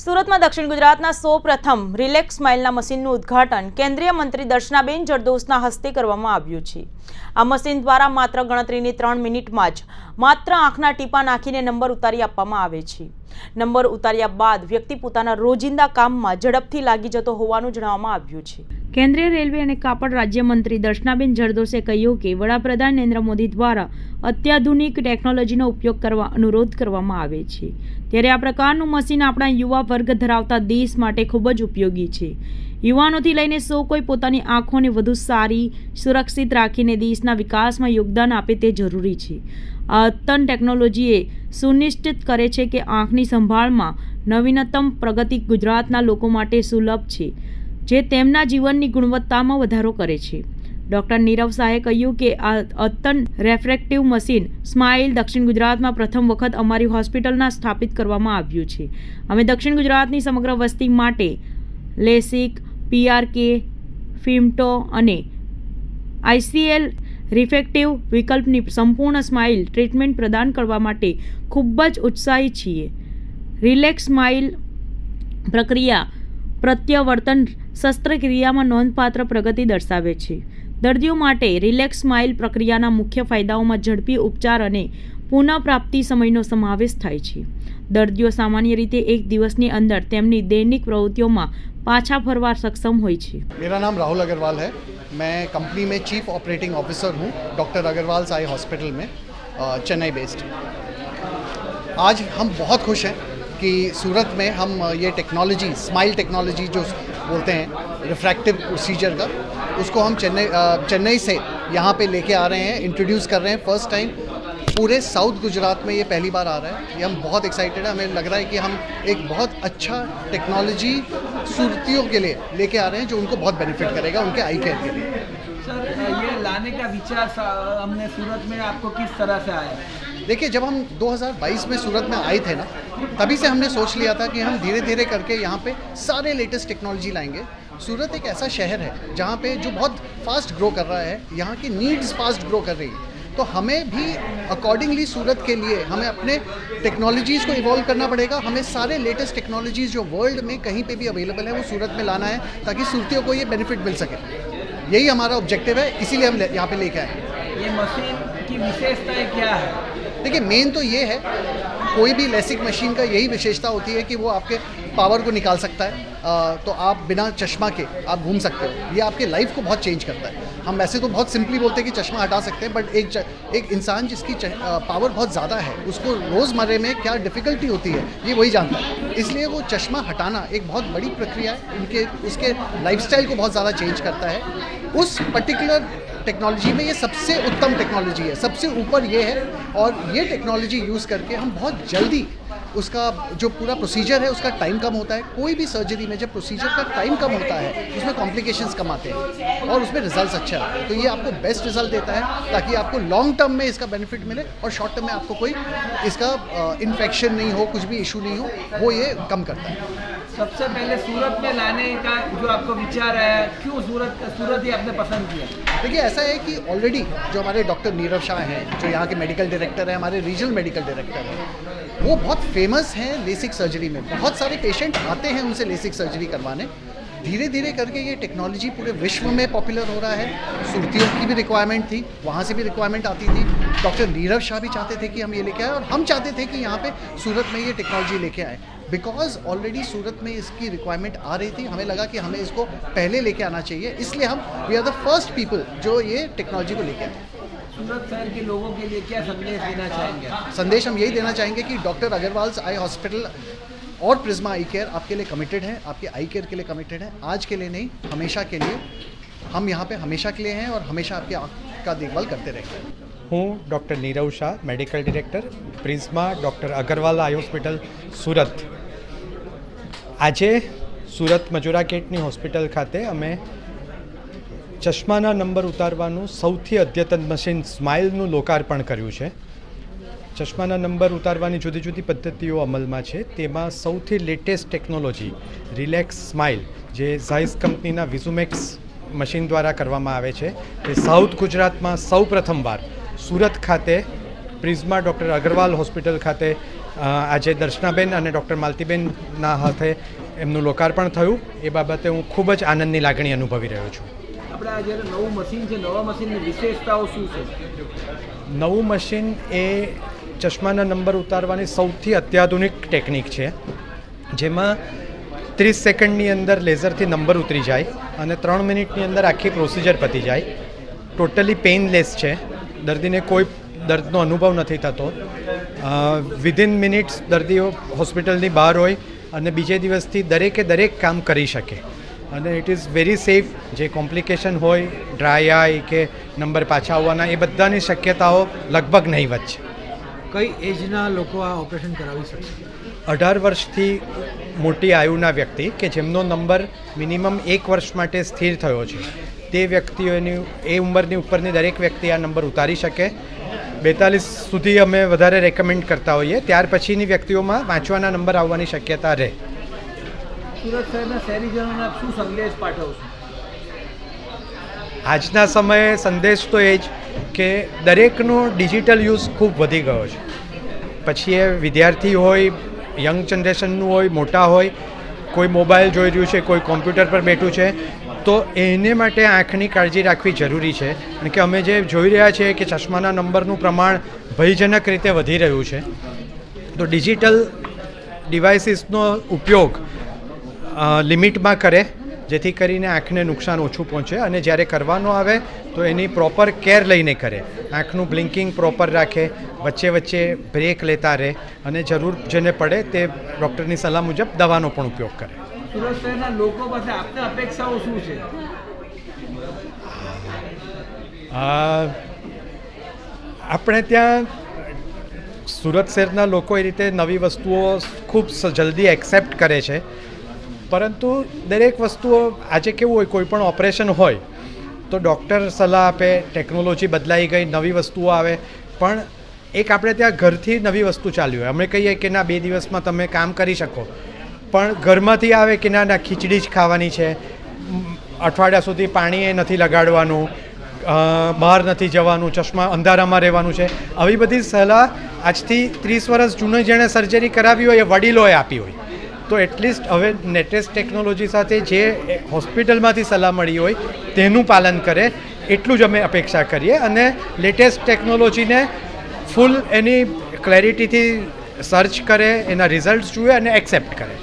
સુરતમાં દક્ષિણ ગુજરાતના સૌ પ્રથમ રિલેક્સ સ્માઇલના મશીનનું ઉદ્ઘાટન કેન્દ્રીય મંત્રી દર્શનાબેન જરદોસના હસ્તે કરવામાં આવ્યું છે. આ મશીન દ્વારા માત્ર ગણતરીની ત્રણ મિનિટમાં જ માત્ર આંખના ટીપા નાખીને નંબર ઉતારી આપવામાં આવે છે. નંબર ઉતાર્યા બાદ વ્યક્તિ પોતાના રોજિંદા કામમાં ઝડપથી લાગી જતો હોવાનું જણાવવામાં આવ્યું છે. કેન્દ્રીય રેલવે અને કાપડ રાજ્યમંત્રી દર્શનાબેન જરદોસે કહ્યું કે વડાપ્રધાન નરેન્દ્ર મોદી દ્વારા અત્યાધુનિક ટેકનોલોજીનો ઉપયોગ કરવા અનુરોધ કરવામાં આવે છે. ત્યારે આ પ્રકારનું મશીન આપણા યુવા વર્ગ ધરાવતા દેશ માટે ખૂબ જ ઉપયોગી છે. યુવાનોથી લઈને સૌ કોઈ પોતાની આંખોને વધુ સારી, સુરક્ષિત રાખીને દેશના વિકાસમાં યોગદાન આપે તે જરૂરી છે. અદ્યતન ટેકનોલોજીએ સુનિશ્ચિત કરે છે કે આંખની સંભાળમાં નવીનતમ પ્રગતિ ગુજરાતના લોકો માટે સુલભ છે. જે તેમના જીવનની ગુણવત્તામાં વધારો કરે છે. ડૉક્ટર નીરવ શાહે કહ્યું કે આ અતન રેફ્રેક્ટિવ મશીન સ્માઇલ દક્ષિણ ગુજરાતમાં પ્રથમ વખત અમારી હોસ્પિટલના સ્થાપિત કરવામાં આવ્યું છે. અમે દક્ષિણ ગુજરાતની સમગ્ર વસ્તી માટે લેસિક પીઆરકે ફિમ્ટો અને આઈસીએલ રિફેક્ટિવ વિકલ્પની સંપૂર્ણ સ્માઇલ ટ્રીટમેન્ટ પ્રદાન કરવા માટે ખૂબ જ ઉત્સાહી છીએ. રિલેક્સ સ્માઇલ પ્રક્રિયા પ્રત્યવર્તન શસ્ત્રક્રિયામાં નોંધપાત્ર પ્રગતિ દર્શાવે છે દર્દીઓ માટે રિલેક્સ સ્માઇલ પ્રક્રિયાના મુખ્ય ફાયદાઓમાં ઝડપી ઉપચાર અને પુનઃપ્રાપ્તિ સમયનો સમાવેશ થાય છે દર્દીઓ સામાન્ય રીતે એક દિવસની અંદર તેમની દૈનિક પ્રવૃત્તિઓમાં પાછા ફરવા સક્ષમ હોય છે मेरा नाम राहुल अग्रवाल है मैं कंपनी में चीफ ऑपरेटिंग ऑफिसर हूँ डॉक्टर अग्रवाल साई हॉस्पिटल में अ, चेन्नई बेस्ड आज हम बहुत खुश हैं कि सूरत में हम अ, ये टेक्नोलॉजी स्माइल टेक्नोलॉजी जो बोलते हैं रिफ्रैक्टिव प्रोसीजर का। उसको हम चेन्नई चेन्नई से यहाँ पे लेके आ रहे हैं इंट्रोड्यूस कर रहे हैं फ़र्स्ट टाइम पूरे साउथ गुजरात में ये पहली बार आ रहा है। ये हम बहुत एक्साइटेड है। हमें लग रहा है कि हम एक बहुत अच्छा टेक्नोलॉजी सूरतियों के लिए लेके आ रहे हैं, जो उनको बहुत बेनिफिट करेगा उनके आई केयर के लिए। सर ये लाने का विचार हमने सूरत में आपको किस तरह से आया? देखिए, जब हम 2022 में सूरत में आए थे ना, तभी से हमने सोच लिया था कि हम धीरे धीरे करके यहाँ पे सारे लेटेस्ट टेक्नोलॉजी लाएँगे। सूरत एक ऐसा शहर है जहाँ पे जो बहुत फास्ट ग्रो कर रहा है, यहाँ की नीड्स फास्ट ग्रो कर रही है। तो हमें भी अकॉर्डिंगली सूरत के लिए हमें अपने टेक्नोलॉजीज़ को इवॉल्व करना पड़ेगा। हमें सारे लेटेस्ट टेक्नोलॉजीज़ जो वर्ल्ड में कहीं पे भी अवेलेबल है, वो सूरत में लाना है ताकि सूरतियों को ये बेनिफिट मिल सके। यही हमारा ऑब्जेक्टिव है, इसीलिए हम यहाँ पे लेके आए ये मशीन की विशेषताएँ क्या है? देखिए मेन तो ये है कोई भी लेसिक मशीन का यही विशेषता होती है कि वो आपके पावर को निकाल सकता है। अ, तो आप बिना चश्मा के आप घूम सकते हो। ये आपके लाइफ को बहुत चेंज करता है। हम वैसे तो बहुत सिंपली बोलते हैं कि चश्मा हटा सकते हैं बट एक एक इंसान जिसकी अ, पावर बहुत ज़्यादा है उसको रोज़मर्रे में क्या डिफ़िकल्टी होती है ये वही जानता है। इसलिए वो चश्मा हटाना एक बहुत बड़ी प्रक्रिया है। उनके उसके लाइफस्टाइल को बहुत ज़्यादा चेंज करता है। उस पर्टिकुलर टेक्नोलॉजी में ये सबसे उत्तम टेक्नोलॉजी है। सबसे ऊपर ये है और ये टेक्नोलॉजी यूज़ करके हम बहुत जल्दी उसका जो पूरा प्रोसीजर है, उसका टाइम कम होता है। कोई भी सर्जरी में जब प्रोसीजर का टाइम कम होता है, उसमें कॉम्प्लिकेशंस कम आते हैं और उसमें रिजल्ट्स अच्छे आते हैं। तो ये आपको बेस्ट रिज़ल्ट देता है ताकि आपको लॉन्ग टर्म में इसका बेनिफिट मिले और शॉर्ट टर्म में आपको कोई इसका इन्फेक्शन नहीं हो, कुछ भी इशू नहीं हो, वो ये कम करता है। सबसे पहले सूरत में लाने का जो आपको विचार आया क्यों सूरत सूरत ही आपने पसंद किया? देखिए, ऐसा है कि ऑलरेडी जो हमारे डॉक्टर नीरव शाह हैं, जो यहाँ के मेडिकल डायरेक्टर हैं, हमारे रीजनल मेडिकल डायरेक्टर हैं, वो बहुत फ़ेमस हैं लेसिक सर्जरी में। बहुत सारे पेशेंट आते हैं उनसे लेसिक सर्जरी करवाने। धीरे धीरे करके ये टेक्नोलॉजी पूरे विश्व में पॉपुलर हो रहा है। सुरतियों की भी रिक्वायरमेंट थी, वहाँ से भी रिक्वायरमेंट आती थी। डॉक्टर नीरव शाह भी चाहते थे कि हम ये लेके आए और हम चाहते थे कि यहाँ पे सूरत में ये टेक्नोलॉजी लेके आए। बिकॉज ऑलरेडी सूरत में इसकी रिक्वायरमेंट आ रही थी हमें लगा कि हमें इसको पहले लेके आना चाहिए इसलिए हम we are the first people जो ये टेक्नोलॉजी को लेके आए सूरत शहर के लोगों के लिए क्या संदेश देना चाहेंगे संदेश हम यही देना चाहेंगे कि डॉक्टर अग्रवाल आई हॉस्पिटल और प्रिज्मा आई केयर आपके लिए कमिटेड है आपके आई केयर के लिए कमिटेड है आज के लिए नहीं हमेशा के लिए हम यहाँ पे हमेशा के लिए हैं और हमेशा आपकी आँख का देखभाल करते रहेंगे હું doctor Nirav Shah medical director Prisma doctor Agarwal eye hospital Surat આજે સુરત મજુરા ગેટની હોસ્પિટલ ખાતે અમે ચશ્માના નંબર ઉતારવાનું સૌથી અદ્યતન મશીન સ્માઇલનું લોકાર્પણ કર્યું છે. ચશ્માના નંબર ઉતારવાની જુદી જુદી પદ્ધતિઓ અમલમાં છે. તેમાં સૌથી લેટેસ્ટ ટેકનોલોજી, રિલેક્સ સ્માઇલ, જે ઝાઇસ કંપનીના વિઝુમેક્સ મશીન દ્વારા કરવામાં આવે છે. તે સાઉથ ગુજરાતમાં સૌ પ્રથમવાર સુરત ખાતે પ્રિઝમા ડૉક્ટર અગ્રવાલ હોસ્પિટલ ખાતે આજે દર્શનાબેન અને ડૉક્ટર માલતીબેનના હાથે એમનું લોકાર્પણ થયું. એ બાબતે હું ખૂબ જ આનંદની લાગણી અનુભવી રહ્યો છું. આપણે આ જ્યારે નવું મશીન છે નવા મશીનની વિશેષતાઓ શું છે? નવું મશીન એ ચશ્માના નંબર ઉતારવાની સૌથી અત્યાધુનિક ટેકનિક છે જેમાં ત્રીસ સેકન્ડની અંદર લેઝરથી નંબર ઉતરી જાય અને ત્રણ મિનિટની અંદર આખી પ્રોસિજર પતી જાય. ટોટલી પેઇનલેસ છે. દર્દીને કોઈ દર્દનો અનુભવ નથી થતો. વિધિન મિનિટ્સ દર્દીઓ હોસ્પિટલની બહાર હોય અને બીજે દિવસથી દરેકે દરેક કામ કરી શકે. અને ઇટ ઇઝ વેરી સેફ જે કોમ્પ્લિકેશન હોય ડ્રાય આઈ કે નંબર પાછા આવવાના એ બધાની શક્યતાઓ લગભગ નહીવત છે. કઈ એજના લોકો આ ઓપરેશન કરાવી શકશે અઢાર વર્ષથી મોટી આયુના વ્યક્તિ કે જેમનો નંબર મિનિમમ એક વર્ષ માટે સ્થિર થયો છે તે વ્યક્તિઓની એ ઉંમરની ઉપરની દરેક વ્યક્તિ આ નંબર ઉતારી શકે. બેતાલીસ સુધી અમે વધારે રેકમેન્ડ કરતા હોઈએ. ત્યાર પછીની વ્યક્તિઓમાં વાંચવાના નંબર આવવાની શક્યતા રહે. સુરત શહેરના શહેરીજનોને શું સંદેશ પાઠવશો આજના સમયે સંદેશ તો એ જ કે દરેકનો ડિજિટલ યુઝ ખૂબ વધી ગયો છે. પછી એ વિદ્યાર્થી હોય યંગ જનરેશનનું હોય મોટા હોય કોઈ મોબાઈલ જોઈ રહ્યું છે, કોઈ કોમ્પ્યુટર પર બેઠું છે, તો એને માટે આંખની કાળજી રાખવી જરૂરી છે. કારણ કે અમે જે જોઈ રહ્યા છીએ કે ચશ્માના નંબરનું પ્રમાણ ભયજનક રીતે વધી રહ્યું છે, તો ડિજિટલ ડિવાઇસીસનો ઉપયોગ લિમિટમાં કરે જેથી કરીને આંખને નુકસાન ઓછું પહોંચે અને જ્યારે કરવાનો આવે તો એની પ્રોપર કેર લઈને કરે. આંખનું બ્લિંકિંગ પ્રોપર રાખે વચ્ચે વચ્ચે બ્રેક લેતા રહે અને જરૂર જેને પડે તે ડૉક્ટરની સલાહ મુજબ દવાનો પણ ઉપયોગ કરે. સુરત શહેરના લોકો પાસે આપની અપેક્ષાઓ શું છે? આપણે ત્યાં સુરત શહેરના લોકો એ રીતે નવી વસ્તુઓ ખૂબ જલ્દી એક્સેપ્ટ કરે છે. પરંતુ દરેક વસ્તુઓ આજે કેવું હોય, કોઈ પણ ઓપરેશન હોય, તો ડૉક્ટર સલાહ આપે ટેકનોલોજી બદલાઈ ગઈ, નવી વસ્તુઓ આવે. પણ એક આપણે ત્યાં ઘરથી નવી વસ્તુ ચાલ્યું હોય. અમે કહીએ કે ના, બે દિવસમાં તમે કામ કરી શકો. પણ ઘરમાંથી આવે કે ના ના, ખીચડી જ ખાવાની છે. અઠવાડિયા સુધી પાણી એ નથી લગાડવાનું. બહાર નથી જવાનું. ચશ્મા અંધારામાં રહેવાનું છે. આવી બધી સલાહ આજથી ત્રીસ વર્ષ જૂની જેણે સર્જરી કરાવી હોય, એ વડીલોએ આપી હોય. તો એટલીસ્ટ હવે લેટેસ્ટ ટેકનોલોજી સાથે જે હોસ્પિટલમાંથી સલાહ મળી હોય તેનું પાલન કરે, એટલું જ અમે અપેક્ષા કરીએ. અને લેટેસ્ટ ટેકનોલોજીને ફૂલ એની ક્લેરિટીથી સર્ચ કરે, એના રિઝલ્ટ્સ જુએ અને એક્સેપ્ટ કરે.